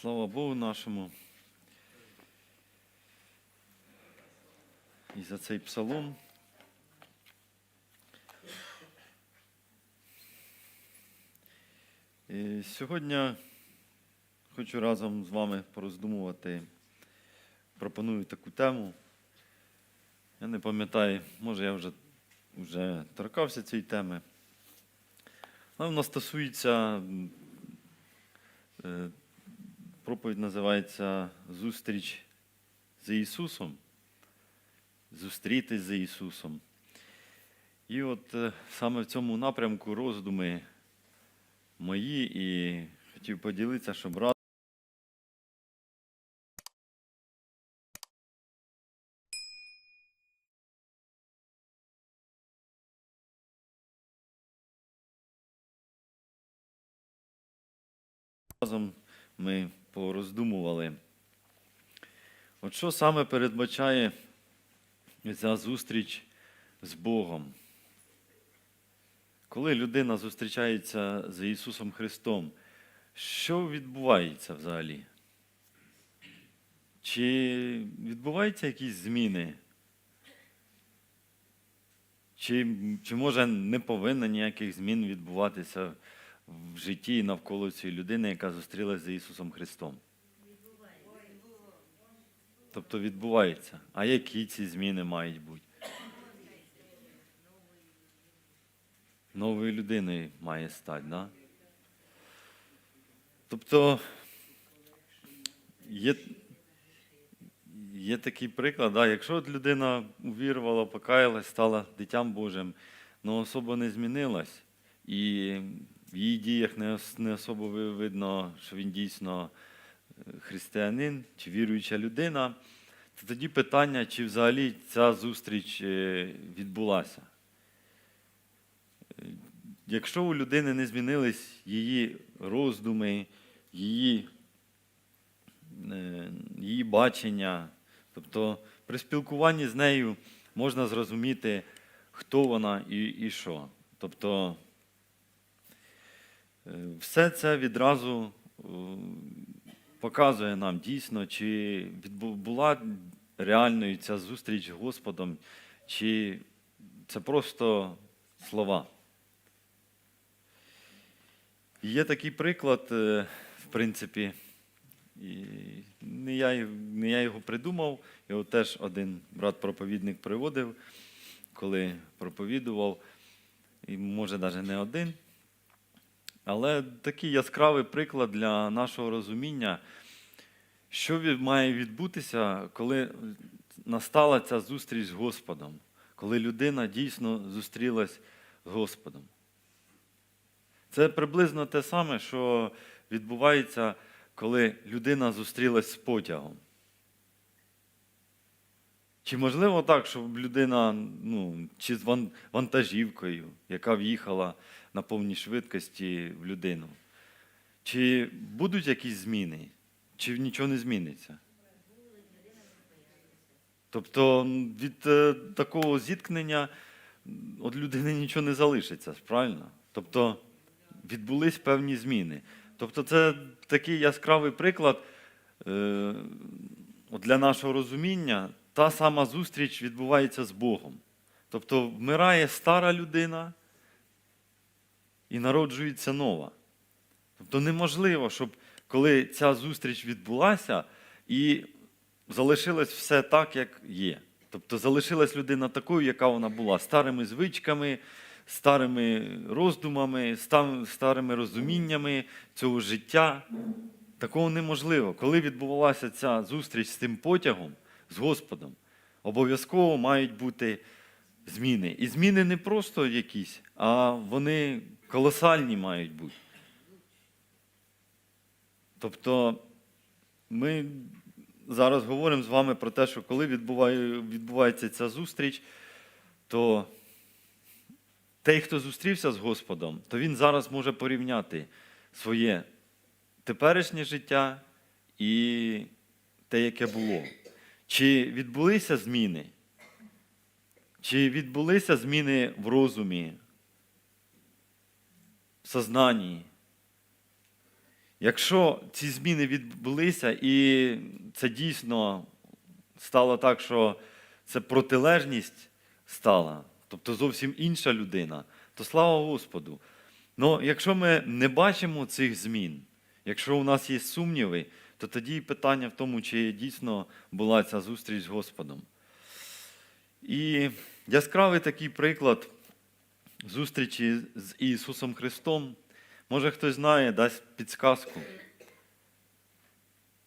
Слава Богу нашому. І за цей псалом. І сьогодні хочу разом з вами пороздумувати. Пропоную таку тему. Я не пам'ятаю, може я вже, вже торкався цієї теми. Але вона стосується е, проповідь називається Зустріч з Ісусом. Зустрітись з Ісусом. І от е, саме в цьому напрямку роздуми мої і хотів поділитися, щоб раз. Разом ми пороздумували. От що саме передбачає ця зустріч з Богом? Коли людина зустрічається з Ісусом Христом, що відбувається взагалі? Чи відбуваються якісь зміни? Чи, чи може не повинно ніяких змін відбуватися в житті і навколо цієї людини, яка зустрілася з Ісусом Христом? Тобто відбувається. А які ці зміни мають бути? Новою людиною має стати, да? Тобто є, є такий приклад, да? якщо от людина увірувала, покаялась, стала дитям Божим, але особо не змінилась, і в її діях не, не особо видно, що він дійсно е, християнин чи віруюча людина, то тоді питання, чи взагалі ця зустріч е, відбулася. Е, Якщо у людини не змінились її роздуми, її, її бачення, тобто при спілкуванні з нею можна зрозуміти, хто вона і, і що. Тобто все це відразу е, показує нам дійсно, чи була реальною ця зустріч з Господом, чи це просто слова. Є такий приклад, е, в принципі, і не я, не я його придумав, його теж один брат-проповідник приводив, коли проповідував, і може навіть не один. Але такий яскравий приклад для нашого розуміння, що має відбутися, коли настала ця зустріч з Господом, коли людина дійсно зустрілась з Господом. Це приблизно те саме, що відбувається, коли людина зустрілась з потягом. Чи можливо так, щоб людина, ну, чи з вантажівкою, яка в'їхала на повній швидкості в людину? Чи будуть якісь зміни, чи нічого не зміниться? Тобто від е, такого зіткнення от людини нічого не залишиться, правильно? Тобто відбулись певні зміни. Тобто, це такий яскравий приклад е, для нашого розуміння. Та сама зустріч відбувається з Богом. Тобто вмирає стара людина і народжується нова. Тобто неможливо, щоб коли ця зустріч відбулася і залишилось все так, як є. Тобто залишилась людина такою, яка вона була, старими звичками, старими роздумами, старими розуміннями цього життя. Такого неможливо. Коли відбувалася ця зустріч з тим потягом, з Господом, обов'язково мають бути зміни. І зміни не просто якісь, а вони колосальні мають бути. Тобто ми зараз говоримо з вами про те, що коли відбуває, відбувається ця зустріч, то той, хто зустрівся з Господом, то він зараз може порівняти своє теперішнє життя і те, яке було. Чи відбулися зміни? Чи відбулися зміни в розумі, сознанні? Якщо ці зміни відбулися, і це дійсно стало так, що це протилежність стала, тобто зовсім інша людина, то слава Господу. Ну, якщо ми не бачимо цих змін, якщо у нас є сумніви, то тоді питання в тому, чи дійсно була ця зустріч з Господом. І яскравий такий приклад зустрічі з Ісусом Христом. Може, хтось знає, дасть підсказку.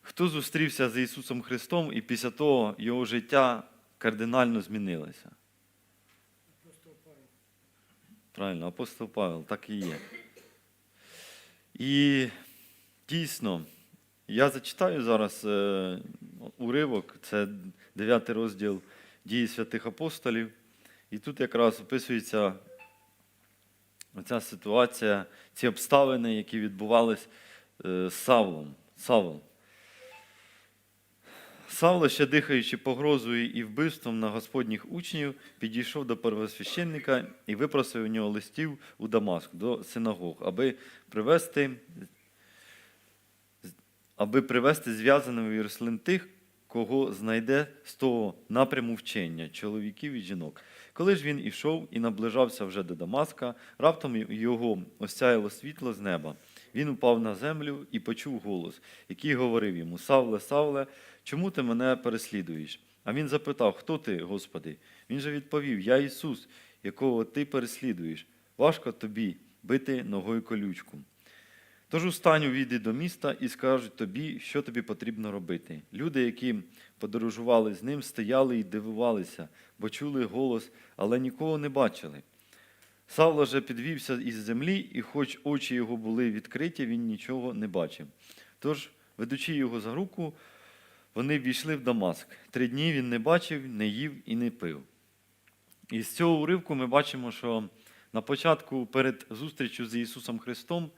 Хто зустрівся з Ісусом Христом і після того його життя кардинально змінилося? Апостол Павел. Правильно, апостол Павел, так і є. І дійсно, я зачитаю зараз е, уривок, це 9 розділ дії святих апостолів. І тут якраз описується оця ситуація, ці обставини, які відбувались е, з Савлом. Савлом. Савло, ще дихаючи погрозою і вбивством на господніх учнів, підійшов до первосвященника і випросив у нього листів у Дамаск до синагог, аби привести, аби привести зв'язаними в Єрусалим тих, кого знайде з того напряму вчення, чоловіків і жінок. Коли ж він ішов і наближався вже до Дамаска, раптом його осяяло світло з неба. Він упав на землю і почув голос, який говорив йому: Савле, Савле, чому ти мене переслідуєш? А він запитав, хто ти, Господи? Він же відповів: Я Ісус, якого ти переслідуєш. Важко тобі бити ногою колючку. Тож устань, увійди до міста і скажуть тобі, що тобі потрібно робити. Люди, які подорожували з ним, стояли і дивувалися, бо чули голос, але нікого не бачили. Савло же підвівся із землі, і хоч очі його були відкриті, він нічого не бачив. Тож, ведучи його за руку, вони ввійшли в Дамаск. Три дні він не бачив, не їв і не пив. І з цього уривку ми бачимо, що на початку перед зустрічю з Ісусом Христом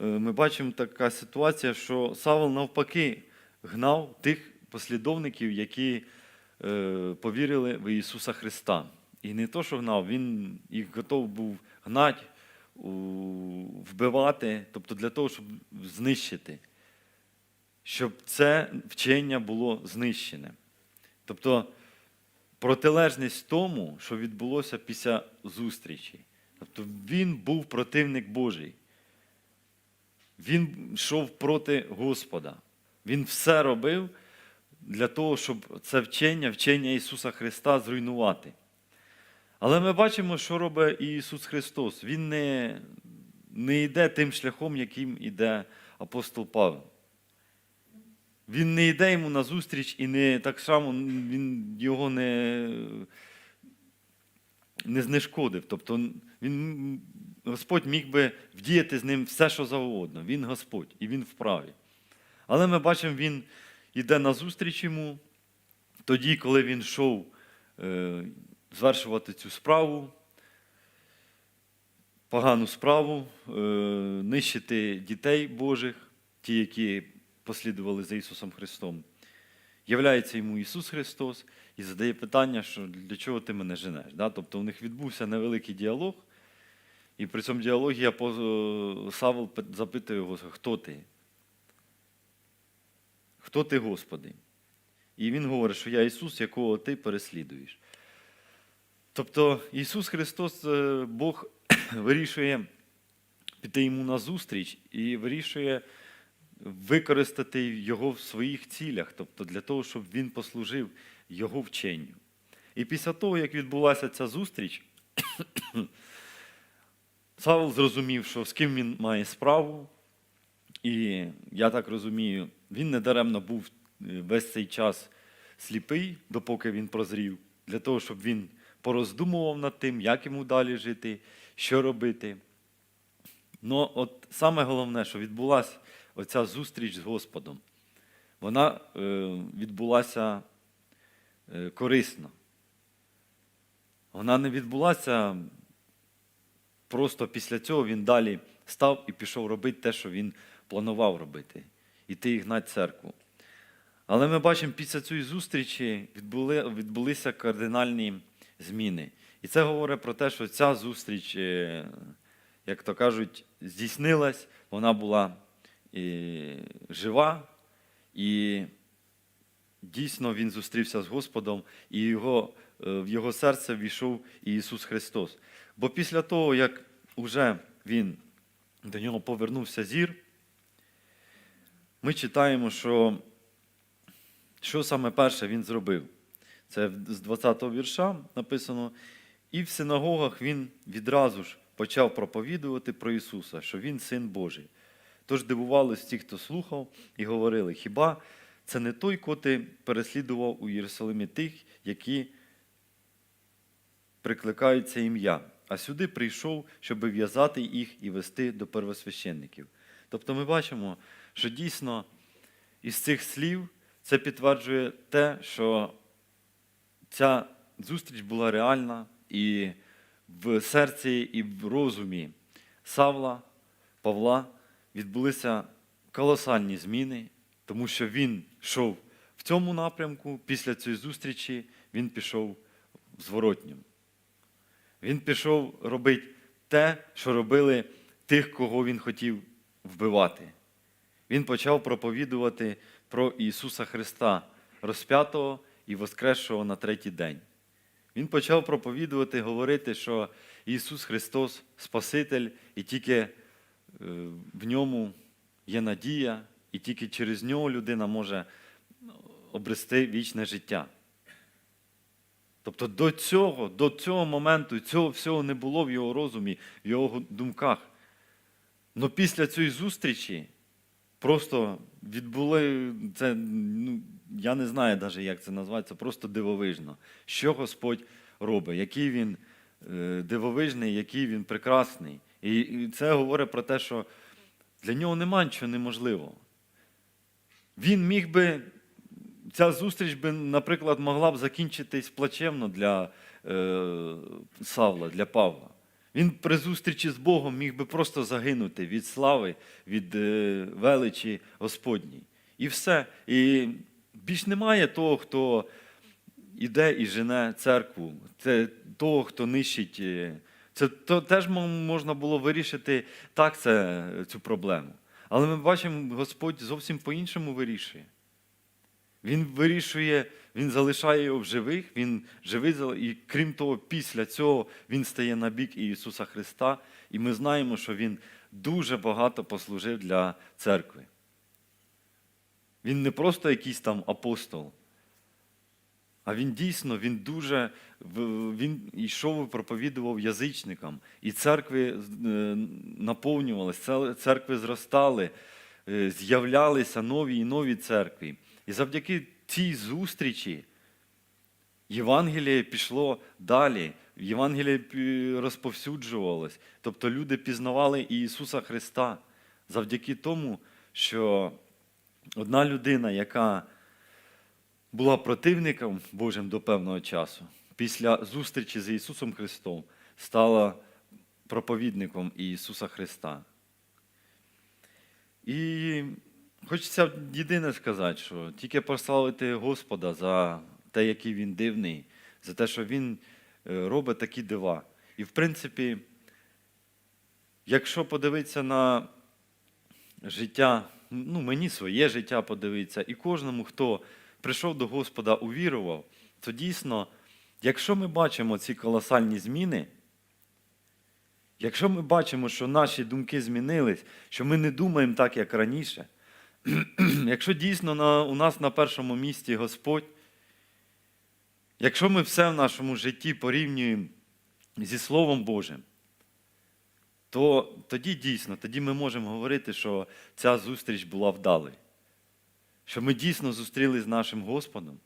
е, ми бачимо така ситуація, що Савол навпаки гнав тих послідовників, які е, повірили в Ісуса Христа. І не то, що гнав, він їх готов був гнати, вбивати, тобто для того, щоб знищити, щоб це вчення було знищене. Тобто протилежність тому, що відбулося після зустрічі. Тобто він був противник Божий. Він йшов проти Господа. Він все робив для того, щоб це вчення, вчення Ісуса Христа зруйнувати. Але ми бачимо, що робить Ісус Христос. Він не, не йде тим шляхом, яким йде апостол Павел. Він не йде йому на зустріч і не так само він його не, не знешкодив. Тобто він, Господь міг би вдіяти з ним все, що завгодно. Він Господь і він вправі. Але ми бачимо, він йде на зустріч йому тоді, коли він йшов е, звершувати цю справу, погану справу, е, нищити дітей Божих, ті, які послідували за Ісусом Христом. Являється йому Ісус Христос і задає питання, що для чого ти мене женеш? Да? Тобто у них відбувся невеликий діалог, і при цьому діалогі пи- запитує його, хто ти? Хто ти, Господи? І він говорить, що я Ісус, якого ти переслідуєш. Тобто Ісус Христос, е, Бог вирішує піти йому на зустріч і вирішує використати його в своїх цілях, тобто для того, щоб він послужив його вченню. І після того, як відбулася ця зустріч, Савл зрозумів, що з ким він має справу, і я так розумію, він недаремно був е, весь цей час сліпий, допоки він прозрів, для того, щоб він пороздумував над тим, як йому далі жити, що робити. Ну, от саме головне, що відбулася оця зустріч з Господом, вона е, відбулася е, корисно. Вона не відбулася просто після цього він далі став і пішов робити те, що він планував робити, іти і гнати церкву. Але ми бачимо, після цієї зустрічі відбули, відбулися кардинальні зміни. І це говорить про те, що ця зустріч, е, як то кажуть, здійснилась, вона була і, жива, і дійсно він зустрівся з Господом, і його, е, в його серце війшов Ісус Христос. Бо після того, як уже він до нього повернувся зір, ми читаємо, що, що саме перше він зробив. Це з 20-го вірша написано. І в синагогах він відразу ж почав проповідувати про Ісуса, що Він син Божий. Тож дивувались ті, хто слухав, і говорили: хіба це не той, котрий переслідував у Єрусалимі тих, які прикликаються ім'я, а сюди прийшов, щоб в'язати їх і вести до первосвященників. Тобто ми бачимо, що дійсно із цих слів це підтверджує те, що ця зустріч була реальна і в серці, і в розумі Савла, Павла відбулися колосальні зміни, тому що він йшов в цьому напрямку, після цієї зустрічі він пішов в зворотньому. Він пішов робити те, що робили тих, кого він хотів вбивати. Він почав проповідувати про Ісуса Христа, розп'ятого і воскресшого на третій день. Він почав проповідувати, говорити, що Ісус Христос Спаситель, і тільки е, в ньому є надія, і тільки через нього людина може обрести вічне життя. Тобто до цього, до цього моменту цього всього не було в його розумі, в його думках. Но після цієї зустрічі просто відбули це, ну, я не знаю навіть, як це назвати, просто дивовижно. Що Господь робить, який він е, дивовижний, який він прекрасний. І це говорить про те, що для нього нема нічого неможливого. Він міг би, ця зустріч би, наприклад, могла б закінчитись плачевно для е, Савла, для Павла. Він при зустрічі з Богом міг би просто загинути від слави, від е, величі Господній. І все. І більш немає того, хто іде і жене церкву. Це того, хто нищить. е, Це то, теж можна було вирішити так це, цю проблему. Але ми бачимо, Господь зовсім по-іншому вирішує. Він вирішує, він залишає його в живих, він живий, і крім того, після цього він стає на бік Ісуса Христа, і ми знаємо, що Він дуже багато послужив для церкви. Він не просто якийсь там апостол, а він дійсно він дуже він йшов і проповідував язичникам, і церкви е, наповнювалися, церкви зростали, е, з'являлися нові і нові церкви. І завдяки цій зустрічі Євангеліє пішло далі, Євангеліє розповсюджувалось. Тобто люди пізнавали Ісуса Христа завдяки тому, що одна людина, яка була противником Божим до певного часу, після зустрічі з Ісусом Христом стала проповідником Ісуса Христа. І хочеться єдине сказати, що тільки прославити Господа за те, який Він дивний, за те, що Він е, робить такі дива. І в принципі, якщо подивитися на життя, ну мені своє життя подивитися, і кожному, хто прийшов до Господа, увірував, то дійсно, якщо ми бачимо ці колосальні зміни, якщо ми бачимо, що наші думки змінились, що ми не думаємо так, як раніше, якщо дійсно на, у нас на першому місці Господь, якщо ми все в нашому житті порівнюємо зі Словом Божим, то тоді дійсно, тоді ми можемо говорити, що ця зустріч була вдалою. Що ми дійсно зустрілися з нашим Господом,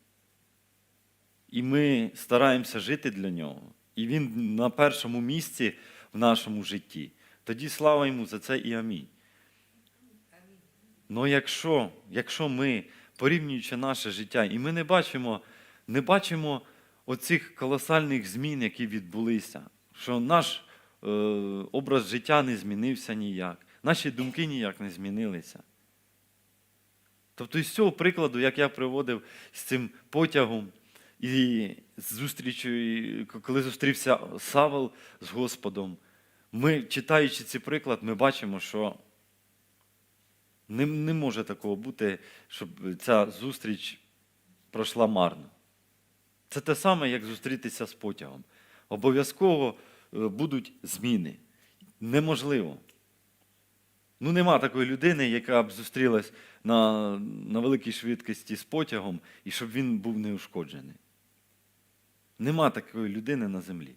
і ми стараємося жити для нього. І Він на першому місці в нашому житті. Тоді слава йому за це і амінь. Ну якщо, якщо ми, порівнюючи наше життя, і ми не бачимо, не бачимо оцих колосальних змін, які відбулися, що наш е, образ життя не змінився ніяк, наші думки ніяк не змінилися. Тобто, із цього прикладу, як я приводив з цим потягом і зустрічю, коли зустрівся Савел з Господом, ми, читаючи цей приклад, ми бачимо, що Не, не може такого бути, щоб ця зустріч пройшла марно. Це те саме, як зустрітися з потягом. Обов'язково е, будуть зміни. Неможливо. Ну, нема такої людини, яка б зустрілась на, на великій швидкості з потягом, і щоб він був неушкоджений. Нема такої людини на землі.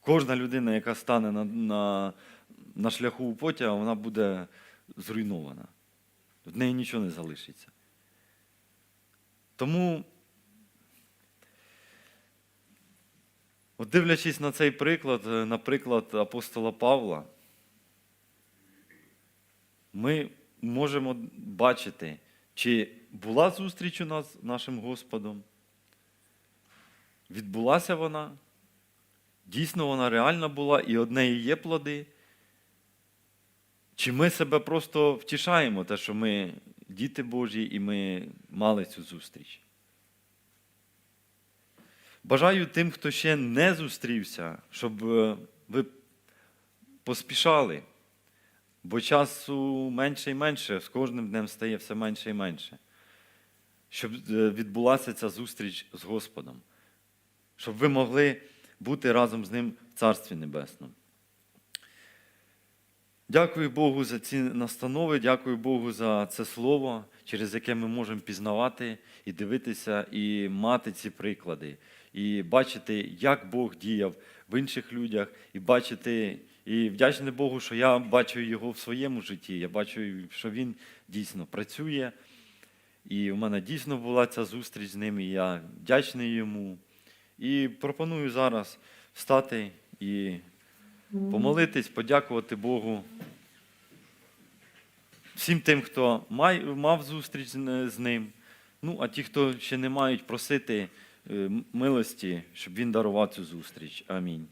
Кожна людина, яка стане на, на, на шляху у потяга, вона буде зруйнована. В неї нічого не залишиться. Тому, от дивлячись на цей приклад, е, наприклад, апостола Павла, ми можемо бачити, чи була зустріч у нас з нашим Господом, відбулася вона, дійсно вона реальна була, і од неї є плоди. Чи ми себе просто втішаємо, те, що ми діти Божі і ми мали цю зустріч? Бажаю тим, хто ще не зустрівся, щоб е, ви поспішали, бо часу менше і менше, з кожним днем стає все менше і менше. Щоб е, відбулася ця зустріч з Господом, щоб ви могли бути разом з Ним в Царстві Небесному. Дякую Богу за ці настанови, дякую Богу за це слово, через яке ми можемо пізнавати і дивитися, і мати ці приклади, і бачити, як Бог діяв в інших людях, і бачити, і вдячний Богу, що я бачу його в своєму житті. Я бачу, що він дійсно працює. І в мене дійсно була ця зустріч з ним, і я вдячний йому. І пропоную зараз встати і помолитись, подякувати Богу всім тим, хто мав зустріч з з ним. Ну, а ті, хто ще не мають, просити е, милості, щоб він дарував цю зустріч. Амінь.